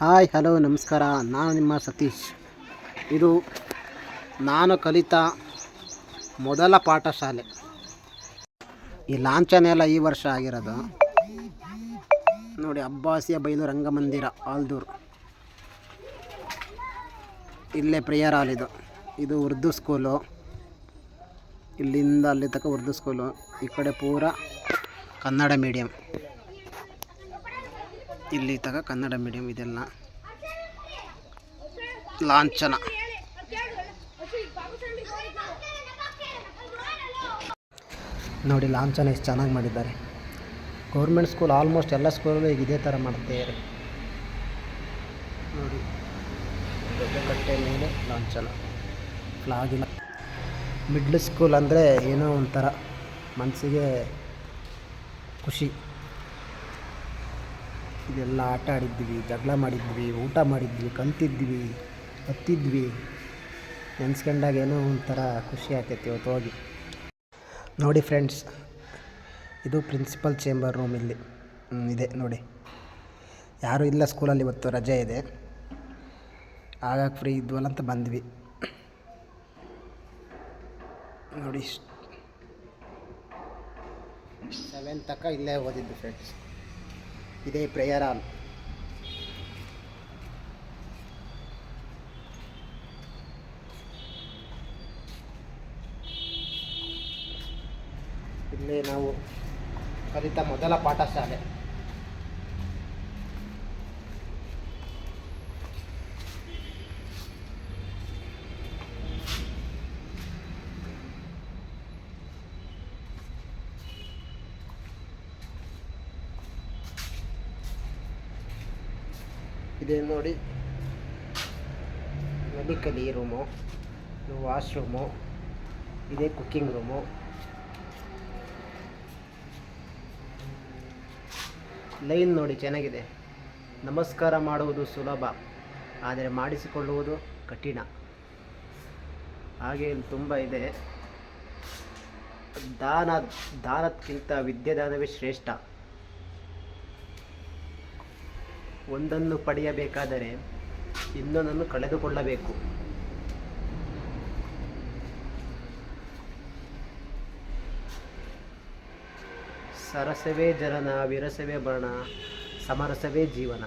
Hi, hello, ನಮಸ್ಕಾರ. ನಾನು ನಿಮ್ಮ ಸತೀಶ್. ಇದು ನಾನು ಕಲಿತ ಮೊದಲ ಪಾಠಶಾಲೆ. ಈ ಲಾಂಛನ ಎಲ್ಲ ಈ ವರ್ಷ ಆಗಿರೋದು. ನೋಡಿ, ಅಬ್ಬಾಸಿಯ ಬೈಲು ರಂಗಮಂದಿರ, ಆಲ್ದೂರು. ಇಲ್ಲೇ ಪ್ರೇಯರ್ ಹಾಲ್ ಇದು. ಇದು ಉರ್ದು ಸ್ಕೂಲು. ಇಲ್ಲಿಂದ ಅಲ್ಲಿ ತಕ್ಕ ಉರ್ದು ಸ್ಕೂಲು. ಈ ಕಡೆ ಪೂರ ಕನ್ನಡ ಮೀಡಿಯಮ್ ಇಲ್ಲಿ ತಗ ಕನ್ನಡ ಮೀಡಿಯಂ ಇದೆಲ್ಲ. ಲಾಂಛನ. ನೋಡಿ ಲಾಂಛನ ಎಷ್ಟು ಚೆನ್ನಾಗಿ ಮಾಡಿದ್ದಾರೆ. ಗೌರ್ಮೆಂಟ್ ಸ್ಕೂಲ್ ಆಲ್ಮೋಸ್ಟ್ ಎಲ್ಲ ಸ್ಕೂಲಲ್ಲೂ ಈಗ ಇದೇ ಥರ ಮಾಡ್ತಾಯಿದ್ದಾರೆ ನೋಡಿ ಕಟ್ಟೆ ಮೇಲೆ ಲಾಂಛನ. ಫ್ಲಾಗಿಲ್ಲ ಮಿಡ್ಲ್ ಸ್ಕೂಲ್ ಅಂದರೆ ಏನೋ ಒಂಥರ ಮನಸ್ಸಿಗೆ ಖುಷಿ. ಇದೆಲ್ಲ ಆಟ ಆಡಿದ್ವಿ, ಜಗಳ ಮಾಡಿದ್ವಿ, ಊಟ ಮಾಡಿದ್ವಿ ಕಲ್ತಿದ್ವಿ ಹತ್ತಿದ್ವಿ. ನೆನ್ಸ್ಕೊಂಡಾಗ ಏನೋ ಒಂಥರ ಖುಷಿ ಆಗ್ತೈತಿ ಇವತ್ತು ಹೋಗಿ. ನೋಡಿ ಫ್ರೆಂಡ್ಸ್ ಇದು ಪ್ರಿನ್ಸಿಪಲ್ ಚೇಂಬರ್ ರೂಮ್ ಇಲ್ಲಿ. ಇದೆ, ನೋಡಿ. ಯಾರೂ ಇಲ್ಲ ಸ್ಕೂಲಲ್ಲಿ ಇವತ್ತು, ರಜೆ ಇದೆ. ಆಗ ಫ್ರೀ ಇದ್ವಲ್ಲ ಅಂತ ಬಂದ್ವಿ. ನೋಡಿ ಸೆವೆನ್ ತನಕ ಇಲ್ಲೇ ಓದಿದ್ದು ಫ್ರೆಂಡ್ಸ್ ಇದೇ ಪ್ರೇಯರ್. ಇಲ್ಲಿ ನಾವು ಕಲಿತ ಮೊದಲ ಪಾಠಶಾಲೆ ಇದೆ ನೋಡಿ. ಮೆಡಿಕಲಿ ರೂಮು ಇದು ವಾಶ್ರೂಮು ಇದೇ ಕುಕ್ಕಿಂಗ್ ರೂಮು ಲೈನ್ ನೋಡಿ ಚೆನ್ನಾಗಿದೆ. ನಮಸ್ಕಾರ ಮಾಡುವುದು ಸುಲಭ, ಆದರೆ ಮಾಡಿಸಿಕೊಳ್ಳುವುದು ಕಠಿಣ. ಹಾಗೆ ಇಲ್ಲಿ ತುಂಬ ಇದೆ. ದಾನ, ದಾನಕ್ಕಿಂತ ವಿದ್ಯಾದಾನವೇ ಶ್ರೇಷ್ಠ. ಒಂದನ್ನು ಪಡೆಯಬೇಕಾದರೆ ಇನ್ನೊಂದನ್ನು ಕಳೆದುಕೊಳ್ಳಬೇಕು. ಸರಸವೇ ಜನನ ವಿರಸವೇ ಬರಣ ಸಮರಸವೇ ಜೀವನ.